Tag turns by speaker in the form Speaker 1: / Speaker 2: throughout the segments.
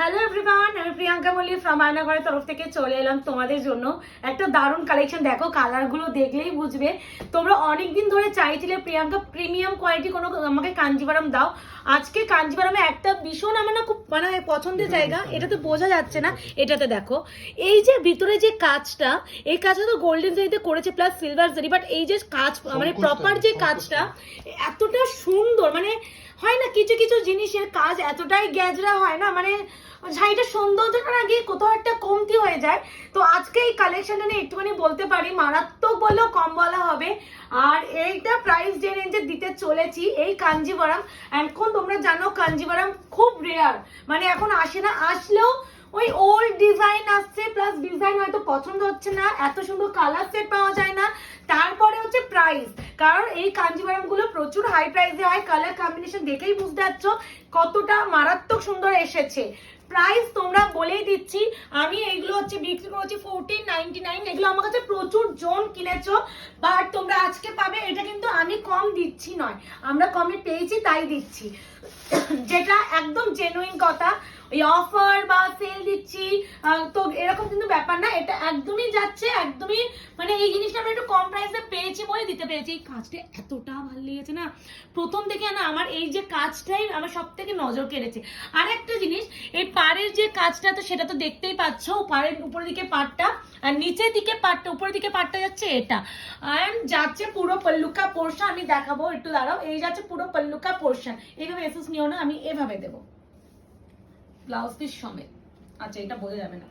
Speaker 1: Hello everyone আমি প্রিয়াঙ্কা বলি from আয়নাঘরের তরফ থেকে চলে এলাম তোমাদের জন্য একটা দারুণ কালেকশন দেখো কালারগুলো দেখলেই বুঝবে। তোমরা অনেক দিন ধরে চাইছিলে, প্রিয়াঙ্কা প্রিমিয়াম কোয়ালিটি কোনো আমাকে কাঞ্জিভারাম দাও। আজকে কাঞ্জিভারামে একটা ভীষণ আমার না খুব মানে পছন্দের জায়গা এটা তো বোঝা যাচ্ছে না এটাতে দেখো। এই যে ভিতরে যে কাজটা এই কাজটা তো গোল্ডেন জারিতে করেছে প্লাস সিলভার জারি বাট এই যে কাজ মানে প্রপার যে কাজটা এতটা সুন্দর মানে হয় না কিছু কিছু জিনিসের কাজ এতটাই গ্যাজরা হয় না মানে শাড়িটা সৌন্দর্যটা গিয়ে কোথাও একটা কমতি হয়ে যায়। তো আজকে এই কালেকশনটা নিয়ে একটুখানি বলতে পারি, মারাত্মক বলেও কম বলা হবে। আর এইটা প্রাইস যে রেঞ্জে দিতে চলেছি, এই কাঞ্জিবরম। এখন তোমরা জানো, কাঞ্জিবরম খুব রেয়ার মানে এখন আসে না, আসলেও ওই ওল্ড ডিজাইন আসছে প্লাস ডিজাইন হয়তো পছন্দ হচ্ছে না, এত সুন্দর কালার সেট পাওয়া যায় না। তারপরে হচ্ছে প্রাইস কারণ এই কাঞ্জিভারামগুলো প্রচুর হাই প্রাইসে হয় কালার কম্বিনেশন দেখেই বুঝতে পারছ কতটা মারাত্মক সুন্দর এসেছে। প্রাইস তোমরা বলেই দিচ্ছি, আমি এইগুলো হচ্ছে বিক্রি করছি ফোরটিন নাইনটি নাইন এগুলো আমার কাছে প্রচুর জন কিনেছো বাট তোমরা আজকে পাবে, এটা কিন্তু আমি কম দিচ্ছি নয়। আমরা কমে পেয়েছি, তাই দিচ্ছি। যেটা একদম জেনুইন কথা ওই অফার বা সেল দিচ্ছি তো এরকম কিন্তু ব্যাপার না, এটা একদমই যাচ্ছে, একদমই মানে এই জিনিসটা আমরা একটু কম প্রাইসে পেয়েছি বলে দিতে পেরেছি। এই কাজটা এতটা ভালো লেগেছে না? প্রথম থেকে না আমার এই যে কাজটাই আমার সব থেকে নজর কেড়েছে। আর একটা জিনিস, এই পাড়ের যে কাজটা, তো সেটা তো দেখতেই পাচ্ছ, পাড়ের উপরের দিকে পাটটা আর নিচের দিকে পাটটা উপরের দিকে পাটটা যাচ্ছে এটা। আর যাচ্ছে পুরো পল্লুকা পোর্শন আমি দেখাবো, একটু দাঁড়াও, এই যাচ্ছে পুরো পল্লুকা পোর্শন এইভাবে এসেস নিও না, আমি এভাবে দেবো। ব্লাউজ পিস সমেত। আচ্ছা এটা বোঝা যাবে না।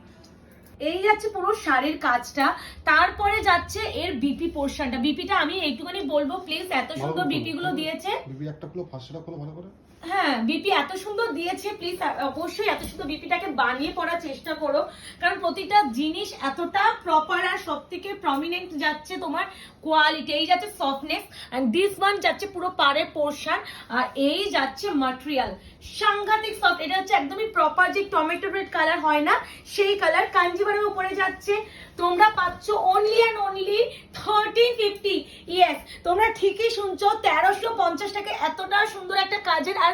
Speaker 1: এই যাচ্ছে পুরো শাড়ির কাজটা। তারপরে যাচ্ছে এর বিপি পোর্শনটা বিপিটা আমি একটুখানি বলব প্লিজ এত সুন্দর বিপি গুলো দিয়েছে।
Speaker 2: বিপি একটা খুলো ফার্স্টটা খুলো ভালো করে।
Speaker 1: হ্যাঁ বিপি এত সুন্দর দিয়েছে প্লিজ অবশ্যই এত সুন্দর বিপিটাকে বানিয়ে পড়ার চেষ্টা করো। কারণ প্রতিটা জিনিস এতটা প্রপার আর সব থেকে প্রমিনেন্ট যাচ্ছে তোমার কোয়ালিটি এই যাচ্ছে সফটনেস অ্যান্ড দিস ওয়ান যাচ্ছে পুরো পাড়ের পোর্শন আর এই যাচ্ছে মাটেরিয়াল সাংঘাতিক সফট এটা হচ্ছে একদমই প্রপার যে টমেটো রেড কালার হয় না, সেই কালার কাঞ্জিভারের উপরে যাচ্ছে। তোমরা পাচ্ছ only and only thirteen fifty yes তোমরা ঠিকই শুনছো, তেরোশো পঞ্চাশ টাকা এতটা সুন্দর একটা কাজের আর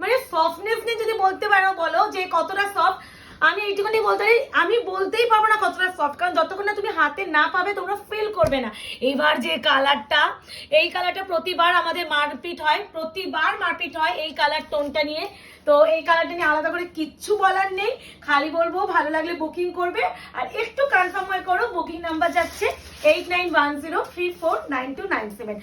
Speaker 1: মানে সফটনেস নিয়ে যদি বলতে পারো, বলো যে কতটা সফট আমি এইটুকুনি বলতে পারি, আমি বলতেই পারব না কতটা সফট কারণ যতক্ষণ না তুমি হাতে না পাবে, তোমরা ফিল করবে না। এবার যে কালারটা এই কালারটা প্রতিবার আমাদের মারপিট হয়, প্রতিবার মারপিট হয় এই কালার টোনটা নিয়ে। তো এই কালারটা নিয়ে আলাদা করে কিচ্ছু বলার নেই। খালি বলব, ভালো লাগলে বুকিং করবে। আর একটু কনফার্ম হয়ে করো বুকিং নাম্বার যাচ্ছে eight nine one zero three four nine two nine seven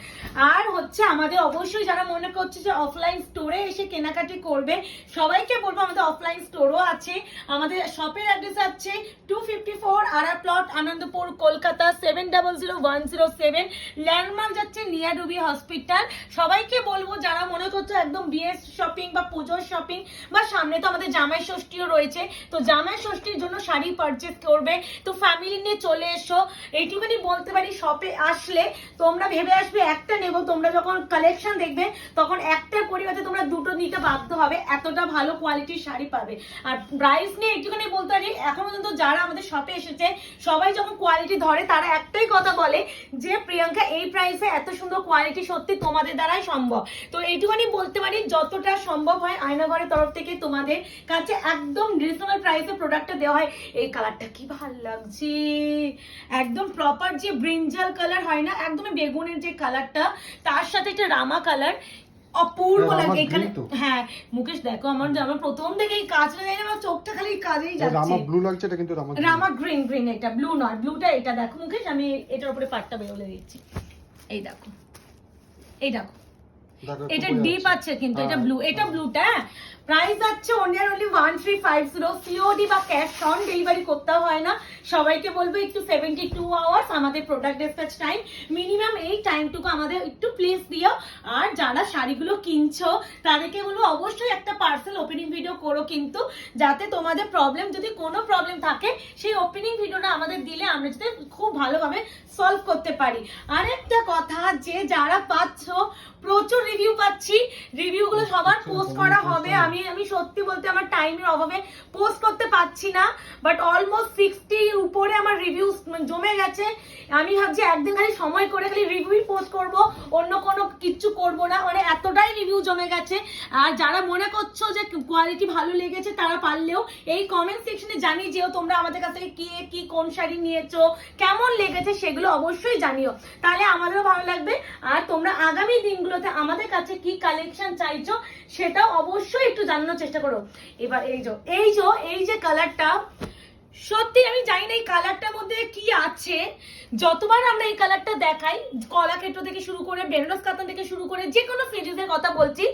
Speaker 1: আর হচ্ছে আমাদের অবশ্যই যারা মনে করছে যে অফলাইন স্টোরে এসে কেনাকাটি করবে, সবাইকে বলব আমাদের অফলাইন স্টোরও আছে। আমাদের শপের অ্যাড্রেস আছে টু ফিফটি ফোর আরা plot Anandapur Kolkata seven double zero one zero seven landmark যাচ্ছে নিয়াডুবি হসপিটাল সবাইকে বলব, যারা মনে করছ একদম বিয়ের শপিং বা পুজোর শপিং বা সামনে তো আমাদের জামাই ষষ্ঠীও রয়েছে। তো জামাই ষষ্ঠীর জন্য শাড়ি পারচেস করবে। তো ফ্যামিলি নিয়ে চলে এসো। এইটুখানি বলতে পারি শপে আসলে তোমরা ভেবে আসবে, একটা নেব। তোমরা যখন কালেকশন দেখবে, তখন একটার পরিবর্তে তোমরা দুটো নিতে বাধ্য হবে। এতটা ভালো কোয়ালিটির শাড়ি পাবে। আর প্রাইস নিয়ে একটুখানি বলতে পারি, এখন পর্যন্ত যারা আমাদের শপে এসেছে, সবাই যখন কোয়ালিটি ধরে, তারা একটাই কথা বলে যে, প্রিয়াঙ্কা, এই প্রাইসে এত সুন্দর কোয়ালিটি সত্যি তোমাদের দ্বারাই সম্ভব। তো এইটুখানি বলতে পারি, যতটা সম্ভব হয় আয়নাঘরের তরফ থেকে তোমাদের কাছে একদম রিজনেবল প্রাইসে প্রোডাক্টটা দেওয়া হয়। এই কালারটা কি ভালো লাগছে? একদম প্রপার যে ব্রিঞ্জাল কালার হয় না একদমই বেগুনের যে কালারটা তার সাথে একটা রামা কালার অপূর্ব লাগে এখানে। হ্যাঁ মুকেশ দেখো আমার আমার প্রথম থেকে এই কাজটা দেখে আমার চোখটা খালি কাজেই
Speaker 2: রামা
Speaker 1: যাচ্ছে।
Speaker 2: ব্লু লাগছে এটা কিন্তু রামা
Speaker 1: রামা গ্রিন গ্রিন এটা ব্লু নয় ব্লুটা এটা দেখো মুকেশ আমি এটার উপরে পাটটা বেরোলে দিচ্ছি এই দেখো এই দেখো। এটা ডিপ আছে। কিন্তু এটা
Speaker 2: হ্যাঁ,
Speaker 1: ব্লু এটা
Speaker 2: হ্যাঁ।
Speaker 1: ব্লুটা প্রাইস আছে অনলি আর only one three five zero COD বা ক্যাশ অন ডেলিভারি করতে হয় না। সবাইকে বলব একটু সেভেন্টি টু আওয়ার্স আমাদের প্রোডাক্ট ডিসপ্যাচ টাইম মিনিমাম এই টাইমটুকু আমাদের একটু প্লিজ দিও। আর যারা শাড়িগুলো কিনছো তাদেরকে বলব অবশ্যই একটা পার্সেল ওপেনিং ভিডিও করো কিন্তু। যাতে তোমাদের প্রবলেম যদি কোনো প্রবলেম থাকে সেই ওপেনিং ভিডিওটা আমাদের দিলে আমরা যাতে খুব ভালোভাবে সলভ করতে পারি। আরেকটা কথা যে যারা পাচ্ছ প্রচুর রিভিউ পাচ্ছি। রিভিউগুলো সবার পোস্ট করা হবে আমি আমি আমি সত্যি বলতে আমার টাইমের অভাবে পোস্ট করতে পারছি না বাট অলমোস্ট সিক্সটি উপরে আমার রিভিউ জমে গেছে। আমি ভাবছি একদিন খালি সময় করে খালি রিভিউ পোস্ট করব, অন্য কোনো কিচ্ছু করব না মানে এতটাই রিভিউ জমে গেছে। আর যারা মনে করছ যে কোয়ালিটি ভালো লেগেছে, তারা পারলেও এই কমেন্ট সেকশনে জানিয়ে যেও তোমরা আমাদের কাছ থেকে কি কি, কোন শাড়ি নিয়েছো, কেমন লেগেছে সেগুলো অবশ্যই জানিও। তাহলে আমাদেরও ভালো লাগবে। আর তোমরা আগামী দিনগুলোতে আমাদের কাছে কি কালেকশন চাইছো, সেটাও অবশ্যই একটু জানানোর চেষ্টা করো। এবার এই যে এই যে এই যে কালারটা সত্যি আমি জানি না এই কালারটার মধ্যে কি আছে। যতবার আমরা এই কালারটা দেখাই কলাক্ষেত্র থেকে শুরু করে বেনারস কাতান থেকে শুরু করে যে কোনো ফ্রিজের কথা বলছি,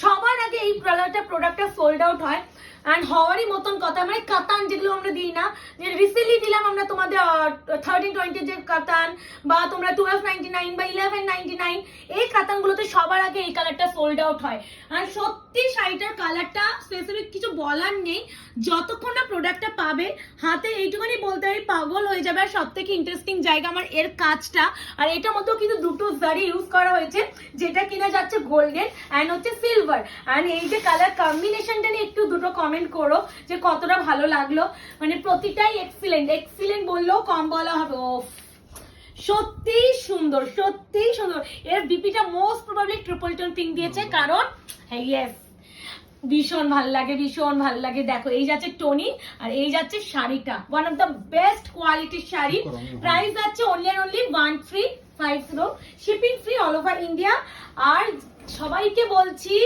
Speaker 1: সবার আগে এই কালারটা প্রোডাক্টটা সোল্ড আউট হয়। অ্যান্ড হওয়ারই মতন কথা মানে কাতান যেগুলো আমরা দিই না, যে রিসেন্টলি দিলাম আমরা তোমাদের থার্টিন টোয়েন্টি যে কাতান, বা তোমরা টুয়েলভ নাইনটি নাইন বা ইলেভেন নাইনটি নাইন এই কাতানগুলোতে সবার আগে এই কালারটা সোল্ড আউট হয়। আর সত্যি শাড়িটার কালারটা স্পেসিফিক কিছু বলার নেই, যতক্ষণ না প্রোডাক্টটা পাবে, হাতে এইটুখানি বলতে পারি, পাগল হয়ে যাবে। আর সব থেকে ইন্টারেস্টিং জায়গা আমার এর কাজটা, আর এটার মধ্যেও কিন্তু দুটো জারি ইউজ করা হয়েছে। যেটা কিনা যাচ্ছে গোল্ডেন অ্যান্ড হচ্ছে সিলভার অ্যান্ড এই যে কালার কম্বিনেশনটা নিয়ে একটু দুটো কমেন্ট করো যে কতটা ভালো লাগল। মানে প্রতিটাই এক্সিলেন্ট এক্সিলেন্ট বললেও কম বলা হবে। ও সত্যি সুন্দর সত্যি সুন্দর। এর বিপিটা most probably triple tone pink দিয়েছে। কারণ ইয়েস ভীষণ ভালো লাগে ভীষণ ভালো লাগে। দেখো এই যাচ্ছে টনি আর এই যাচ্ছে শাড়িটা। ওয়ান অফ দ্য বেস্ট কোয়ালিটির শাড়ি। প্রাইস যাচ্ছে only and only one three five zero shipping free all over India আর সবাইকে বলছি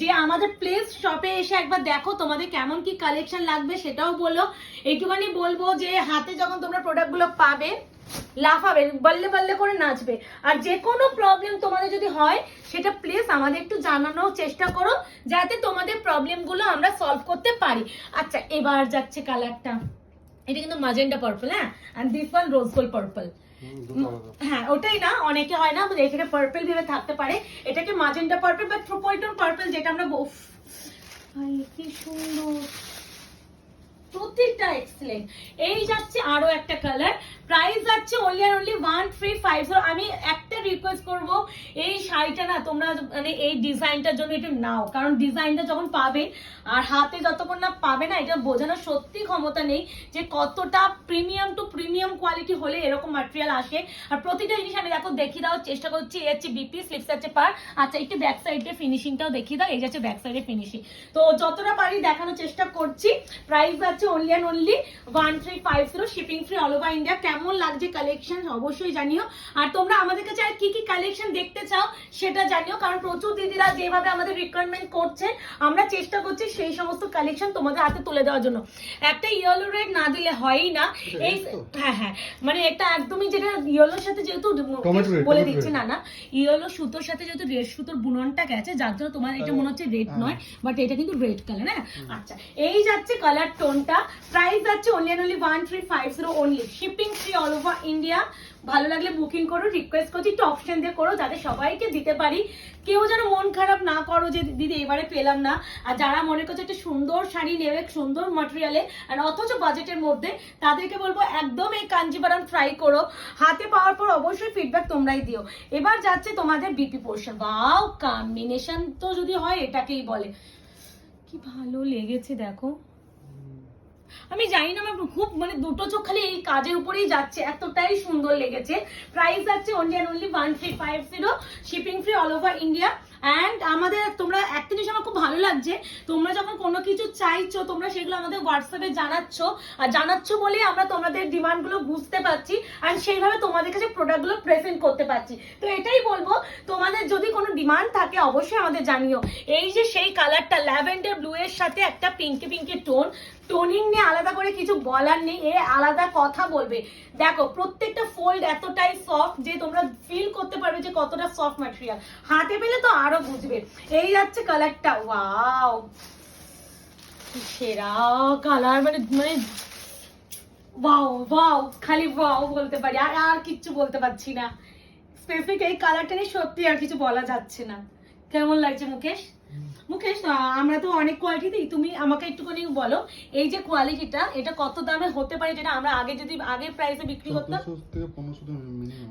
Speaker 1: যে আমাদের প্লেস শপে এসে একবার দেখো তোমাদের কেমন কি কালেকশন লাগবে, সেটাও বলো। এইটুখানি বলব যে হাতে যখন তোমরা প্রোডাক্টগুলো পাবে, লাফাবে, বললে বললে করে নাচবে। আর যে কোনো প্রবলেম তোমাদের যদি হয়, সেটা প্লিজ আমাদের একটু জানানোর চেষ্টা করো, যাতে তোমাদের প্রবলেমগুলো আমরা সলভ করতে পারি। আচ্ছা এবার যাচ্ছে কালারটা এটা কিন্তু মাজেন্ডা পার্পল হ্যাঁ? And this one
Speaker 2: rose gold purple.
Speaker 1: হ্যাঁ ওটাই না অনেকে হয় না এখানে পার্পল ভেবে থাকতে পারে। এটাকে মাজেন্টা পার্পল বা ট্রোপয়েন্টন পার্পল যেটা আমরা কি সুন্দর। প্রত্যেকটা এক্সেলেন্ট এই যাচ্ছে আরও একটা কালার প্রাইস যাচ্ছে অনলি আর only one three five zero আমি একটা রিকোয়েস্ট করব, এই শাড়িটা না তোমরা মানে এই ডিজাইনটার জন্য একটু নাও। কারণ ডিজাইনটা যখন পাবে, আর হাতে যতক্ষণ না পাবে না, এটা বোঝানোর সত্যি ক্ষমতা নেই যে কতটা প্রিমিয়াম টু প্রিমিয়াম কোয়ালিটি হলে এরকম ম্যাটেরিয়াল আসে। আর প্রতিটা জিনিস আমি দেখো দেখিয়ে দেওয়ার চেষ্টা করছি। এই হচ্ছে বিপি স্লিপস আছে পার। আচ্ছা একটু ব্যাক সাইডে ফিনিশিংটাও দেখিয়ে দাও। এই যাচ্ছে ব্যাক সাইডে ফিনিশিং তো যতটা পারি দেখানোর চেষ্টা করছি। প্রাইস আছে only and only one three five zero shipping free all over India কেমন লাগছে কালেকশন অবশ্যই জানিও। আর তোমরা আমাদের কাছে আর কি কি কালেকশন দেখতে চাও সেটা জানিও। কারণ প্রচুর দিদিরা যেভাবে আমাদের রিকোয়ারমেন্ট করছে আমরা চেষ্টা করছি সেই সমস্ত কালেকশন তোমাদের হাতে তুলে দেওয়ার জন্য। একটা ইয়েলো রেড না দিলে হয়ই না। এই হ্যাঁ হ্যাঁ। মানে এটা একদমই যেটা ইয়েলোর সাথে যেহেতু বলে দিচ্ছি না না। ইয়েলো সুতোর সাথে যেহেতু রেড সুতোর বুননটা গেছে যার জন্য তোমার এটা মনে হচ্ছে রেড
Speaker 2: হ্যাঁ।
Speaker 1: নয় বাট এটা কিন্তু রেড কালার হ্যাঁ? আচ্ছা এই যাচ্ছে কালার টোনটা প্রাইস যাচ্ছে only only one three five zero only shipping free all over India ভালো লাগলে বুকিং করো রিকোয়েস্ট করছি, একটু অপশন দিয়ে করো যাতে সবাইকে দিতে পারি। কেউ যেন মন খারাপ না করো যে, দিদি, এবারে পেলাম না। আর যারা মনে করছে একটা সুন্দর শাড়ি নেবে, সুন্দর মাটেরিয়ালে আর অথচ বাজেটের মধ্যে, তাদেরকে বলব একদম এই কাঞ্জিবারাম ট্রাই করো। হাতে পাওয়ার পর অবশ্যই ফিডব্যাক তোমরাই দিও। এবার যাচ্ছে তোমাদের বিপি পোর্শন বাও কম্বিনেশন তো যদি হয়, এটাকেই বলে। কি ভালো লেগেছে, দেখো। আমি জানি না, আমার খুব মানে দুটো চোখ খালি এই কাজের উপরেই যাচ্ছে, এতটাই সুন্দর লেগেছে। প্রাইস যাচ্ছে only and only one three five zero shipping free all over India and আমাদের, তোমরা একটা জিনিস আমার খুব ভালো লাগছে। তোমরা যখন কোনো কিছু চাইছো, তোমরা সেগুলো আমাদের হোয়াটসঅ্যাপে জানাচ্ছ। আর জানাচ্ছ বলে আমরা তোমাদের ডিমান্ডগুলো বুঝতে পারছি। আর সেইভাবে তোমাদের কাছে প্রোডাক্টগুলো প্রেজেন্ট করতে পারছি। তো এটাই বলব, তোমাদের যদি কোনো ডিমান্ড থাকে, অবশ্যই আমাদের জানিও। এই যে সেই কালারটা ল্যাভেন্ডার ব্লু এর সাথে একটা পিঙ্কি পিঙ্কি টোন টোনিং নিয়ে আলাদা করে কিছু বলার নেই, এ আলাদা কথা বলবে। দেখো, প্রত্যেকটা ফোল্ড এতটাই সফট যে তোমরা ফিল করতে পারবে যে কতটা সফট ম্যাটেরিয়াল হাতে পেলে তো আরও বুঝবে। এই যাচ্ছে কালারটা ওয়াও সেরা কালার মানে মানে ওয়াও ওয়াও খালি ওয়াও বলতে পারি। আর আর কিচ্ছু বলতে পারছি না। স্পেসিফিক এই কালারটা নিয়ে সত্যি আর কিছু বলা যাচ্ছে না। কেমন লাগছে মুকেশ? মুকেশ আমরা তো অনেক কোয়ালিটি দিই। তুমি আমাকে একটুখানি বলো এই যে কোয়ালিটিটা এটা কত দামে হতে পারে যেটা আমরা আগে যদি আগে প্রাইসে বিক্রি করতাম?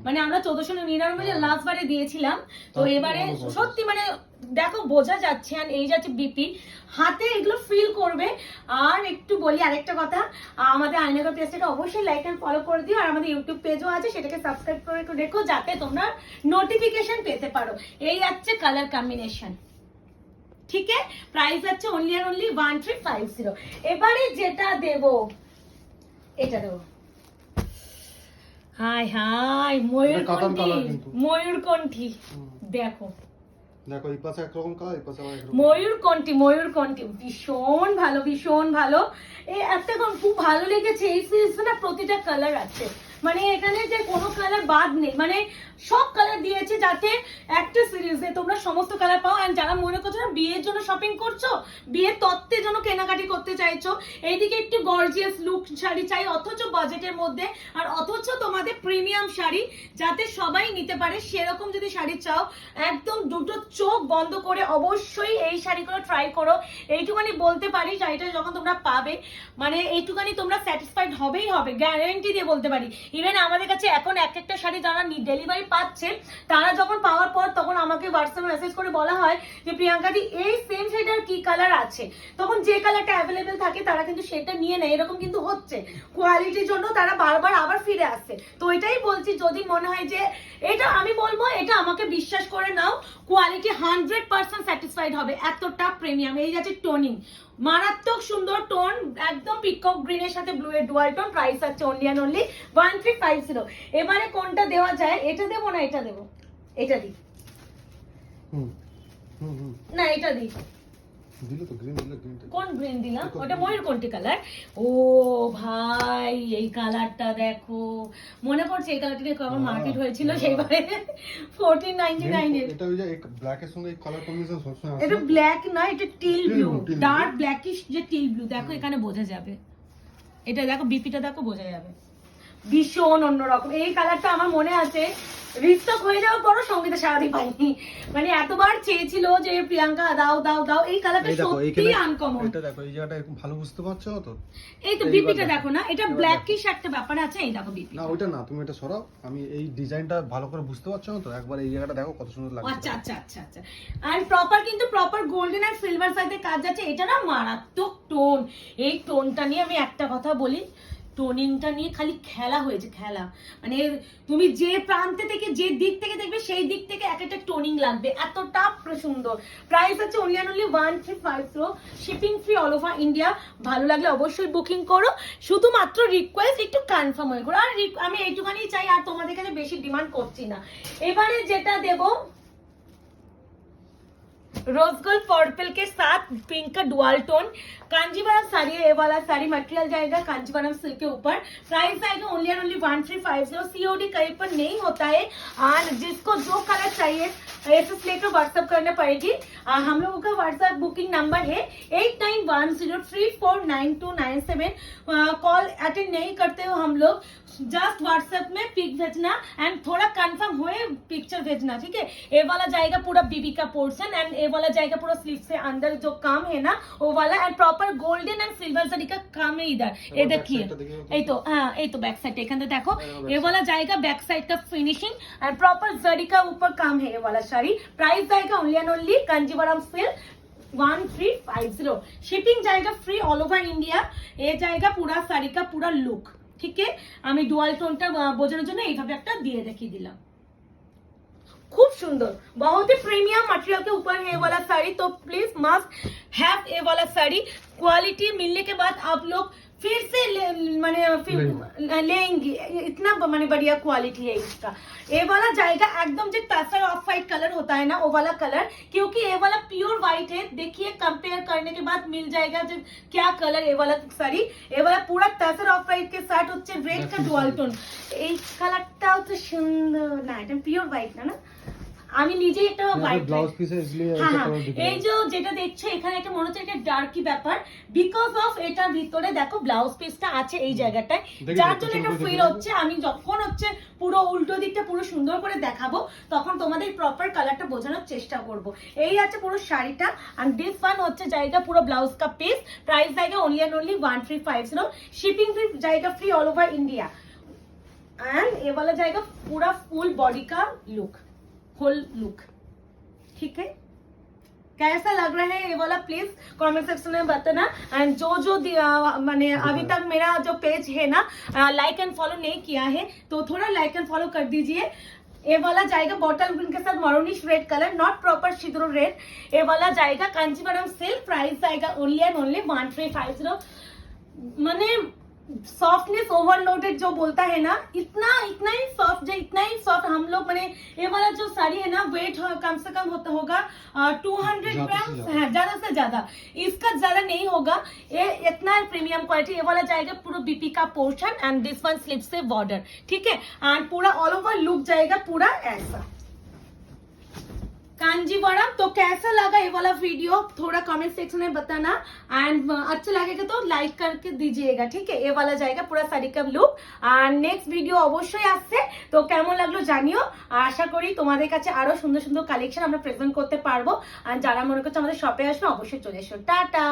Speaker 1: মানে আমরা চোদ্দশো নিরানব্বই লাস্ট বারে দিয়েছিলাম। তো এবারে সত্যি মানে দেখো বোঝা যাচ্ছে আর এই যাচ্ছে বিপি হাতে এগুলো ফিল করবে। আর একটু বলি আরেকটা কথা আমাদের আইনাগর পেজটাকে অবশ্যই লাইক এন্ড ফলো করে দিও আর আমাদের ইউটিউব পেজও আছে সেটাকে সাবস্ক্রাইব করে একটু রেখো যাতে তোমরা নোটিফিকেশন পেতে পারো। এই যাচ্ছে কালার কম্বিনেশন ঠিক আছে? প্রাইস আছে অনলি আর only one three five zero এবারে যেটা দেব এটা দেবো। হাই হাই ময়ূর কণ্ঠী। ময়ূর কণ্ঠী দেখো।
Speaker 2: দেখো এই পাশে একরকম কালার এই পাশে একরকম
Speaker 1: ময়ূর কণ্ঠী ময়ূর কণ্ঠী ভীষণ ভালো ভীষণ ভালো। এই একটা কোন- খুব ভালো লেগেছে। এই সিরিজটা প্রতিটা কালার আছে। মানে এখানে যে কোনো কালার বাদ নেই। মানে সব কালার দিয়েছে যাতে একটা সিরিজে তোমরা সমস্ত কালার পাও। আর যারা মনে করছ না বিয়ের জন্য শপিং করছ, বিয়ের তত্ত্বের জন্য কেনাকাটি করতে চাইছো, এইদিকে একটু গর্জিয়াস লুক শাড়ি চাই, অথচ বাজেটের মধ্যে, আর অথচ তোমাদের প্রিমিয়াম শাড়ি, যাতে সবাই নিতে পারে সেরকম যদি শাড়ি চাও, একদম দুটো চোখ বন্ধ করে অবশ্যই এই শাড়িগুলো ট্রাই করো। এইটুখানি বলতে পারি, শাড়িটা যখন তোমরা পাবে মানে এইটুখানি তোমরা স্যাটিসফাইড হবেই হবে গ্যারেন্টি দিয়ে বলতে পারি। ইভেন আমাদের কাছে এখন এক একটা শাড়ি যারা ডেলিভারি পাচ্ছে, তারা যখন পাওয়ার পর তখন আমাকে হোয়াটসঅ্যাপে মেসেজ করে বলা হয় যে, প্রিয়াঙ্কা দি, এই সেম শাড়িটার কি কালার আছে? তখন যে কালারটা অ্যাভেলেবেল থাকে, তারা কিন্তু সেটা নিয়ে নেয়। এরকম কিন্তু হচ্ছে। কোয়ালিটির জন্য তারা বারবার আবার ফিরে আসছে তো এটাই বলছি, যদি মনে হয় যে, এটা আমি বলব, এটা আমাকে বিশ্বাস করে নাও কোয়ালিটি হান্ড্রেড পার্সেন্ট স্যাটিসফাইড হবে। এতটা প্রিমিয়াম এই যাচ্ছে টোনিং মারাত্মক সুন্দর টোন একদম পিকক গ্রিনের সাথে ব্লু এর ডুয়াল টোন প্রাইস আছে only and only one three five zero এবারে কোনটা দেওয়া যায়? এটা দেবো না এটা দেবো? এটা দিই
Speaker 2: হুম হুম হুম।
Speaker 1: না এটা দিই
Speaker 2: দিলে তো গ্রিন দিলে গ্রিনটা
Speaker 1: কোন গ্রিন দিলাম? ওটা. ময়ূর কোনটি কালার ও ভাই এই কালারটা দেখো। মনে পড়ছে এই কালারটা নিয়ে আমার মার্কেট হয়েছিল
Speaker 2: বাহ।
Speaker 1: সেইবারে ফোরটিন নাইনটি নাইনের
Speaker 2: এটা ওই যে ব্ল্যাকের সঙ্গে কালার কম্বিনেশন সবসময় আসে।
Speaker 1: এটা ব্ল্যাক না এটা টিল ব্লু. ডার্ক ব্ল্যাকিশ যে টিল ব্লু দেখো এখানে বোঝা যাবে। এটা দেখো বিপিটা দেখো বোঝা যাবে। ভীষণ অন্যরকম। এই কালারটা আমার মনে আছে রিস্টক হয়ে যাওয়ার পরও সঙ্গীতে সারাদি পাইনি মানে এতবার চেয়েছিল যে প্রিয়াঙ্কা দাও দাও দাও। এই কালারটা সত্যি আনকমন
Speaker 2: এটা দেখো এই জায়গাটা এরকম ভালো বুঝতে পারছ তো?
Speaker 1: এই তো বিপিটা
Speaker 2: দেখো।
Speaker 1: না এটা
Speaker 2: এবার
Speaker 1: ব্ল্যাকিশ একটা ব্যাপার আছে এই দেখো বিপি।
Speaker 2: না ওইটা না তুমি এটা সরাও। আমি এই ডিজাইনটা ভালো করে বুঝতে পারছ তো? একবার এই জায়গাটা দেখো কত সুন্দর লাগছে।
Speaker 1: আচ্ছা আচ্ছা আচ্ছা আচ্ছা। আর প্রপার কিন্তু প্রপার গোল্ডেন আর সিলভার সাইডে কাজ আছে এটা না মারাত্মক টোন এই টোনটা নিয়ে আমি একটা কথা বলি টোনিংটা নিয়ে খালি খেলা হয়েছে, খেলা। মানে তুমি যে প্রান্তে থেকে, যে দিক থেকে দেখবে, সেই দিক থেকে এক একটা টোনিং লাগবে। এতটা সুন্দর। প্রাইস আছে only only one three five zero shipping free all over India ভালো লাগলে অবশ্যই বুকিং করো। শুধুমাত্র রিকোয়েস্ট একটু কনফার্ম হয়ে করো। আর আমি এইটুখানি চাই, আর তোমাদের কাছে বেশি ডিমান্ড করছি না। এবারে যেটা দেবো रोज गोल्ड पर्पल के साथ पिंक का डुअल टोन। कांजीवरम साड़ी है, ये वाला साड़ी मटेरियल जाएगा कांजीवरम सिल्क के ऊपर। प्राइस आएगा only and only one three five zero COD कहीं पर नहीं होता है। और जिसको जो कलर चाहिए, ऐसे लेकर व्हाट्सअप करना पड़ेगी। हम लोगों का व्हाट्सएप बुकिंग नंबर है eight nine one zero three four nine two nine seven call attend नहीं करते हो हम लोग। जस्ट व्हाट्सएप में पिक भेजना एंड थोड़ा कंफर्म हुए पिक्चर भेजना, ठीक है? ये वाला जाएगा पूरा बीबी का पोर्शन एंड ये वाला जाएगा पूरा स्लीव से अंदर जो काम है ना वो वाला and proper golden and silver zari का काम है इधर ये
Speaker 2: back
Speaker 1: देखिए
Speaker 2: side টা দেখিয়ে দাও।
Speaker 1: এই তো হ্যাঁ এই তো बैक साइड এখানে দেখো
Speaker 2: হ্যাঁ, back
Speaker 1: ये वाला जाएगा बैक साइड का फिनिशिंग एंड प्रॉपर जरी का ऊपर काम है ये वाला साड़ी प्राइस जाएगा only and only Kanjeevaram silk one three five zero shipping जाएगा फ्री ऑल ओवर इंडिया ये जाएगा पूरा साड़ी का पूरा लुक ঠিক আছে আমি ডুয়াল টোনটা বোঝানোর জন্য এইভাবে একটা দিয়ে দেখিয়ে দিলাম खूब सुंदर बहुत ही प्रीमियम मटेरियल के ऊपर है ये वाला साड़ी तो प्लीज मस्ट हैव ये वाला साड़ी क्वालिटी मिलने के बाद आप लोग फिर से ले, माने फिर लेंगे इतना ब- माने बढ़िया क्वालिटी है इसका ये वाला जाएगा एकदम जो तसर ऑफ वाइट कलर होता है ना वो वाला कलर क्योंकि ये वाला प्योर व्हाइट है देखिए कंपेयर करने के बाद मिल जाएगा जो क्या कलर ये वाला साड़ी ये वाला पूरा तसर ऑफ वाइट के साथ হচ্ছে রেড কা ডুয়াল টোন এই কালারটাও তো সুন্দর না এটা পিওর হোয়াইট না না আমি নিজেই একটা
Speaker 2: ব্লাউজ পিসে
Speaker 1: হ্যাঁ, হ্যাঁ। এই যে যেটা দেখছ এখানে একটা মনে হচ্ছে একটা ডার্কি ব্যাপার। বিকজ অফ এটার ভিতরে দেখো ব্লাউজ পিসটা আছে এই জায়গাটায়। যার জন্য এটা ফিল হচ্ছে আমি যখন হচ্ছে পুরো উল্টো দিকটা পুরো সুন্দর করে দেখাবো তখন তোমাদের প্রপার কালারটা বোঝানোর চেষ্টা করব। এই আছে পুরো শাড়িটা আর দিস ওয়ান হচ্ছে জায়গা পুরো ব্লাউজ কা পিস প্রাইস জায়গা only and only one three five zero shipping free জায়গা free all over India and এ বলা জায়গা পুরো ফুল বডি কা লুক फुल लुक ठीक है? कैसा लग रहा है ये वाला? प्लीज़ कमेंट सेक्शन में बताना। एंड जो जो मैंने अभी तक मेरा जो पेज है ना लाइक एंड फॉलो नहीं किया है तो थोड़ा लाइक एंड फॉलो कर दीजिए। ये वाला जाएगा बॉटल ग्रीन के साथ maroonish red colour not proper शिद्रो red ये वाला जाएगा कांचीपुरम सिल्क प्राइस जाएगा only and only one three five zero मैंने सॉफ्टनेस ओवरलोडेड जो बोलता है ना इतना इतना ही सॉफ्ट जो इतना ही सॉफ्ट हम लोग मैंने ये वाला जो साड़ी है ना वेट हो, कम से कम होता होगा टू हंड्रेड ग्राम
Speaker 2: ज़्यादा।
Speaker 1: है ज़्यादा से ज़्यादा। इसका ज़्यादा नहीं होगा ये इतना प्रीमियम क्वालिटी ये वाला जाएगा पूरा बीपी का portion and this one slip से बॉर्डर ठीक है? एंड पूरा ऑल ओवर लुक जाएगा पूरा ऐसा। कांजीवरम तो कैसा लगा ये वाला वीडियो थोड़ा कमेंट सेक्शन में बताना एंड अच्छा लगेगा तो लाइक करके दीजिएगा ठीक है ये वाला जाएगा पूरा শাড়ি का লুক আর নেক্সট ভিডিও অবশ্যই আসছে তো কেমন লাগলো জানিও আর আশা করি তোমাদের কাছে আরো সুন্দর সুন্দর কালেকশন আমরা প্রেজেন্ট করতে পারবো আর যারা মনে করছে আমাদের শপে আসবে অবশ্যই চলে এসো টাটা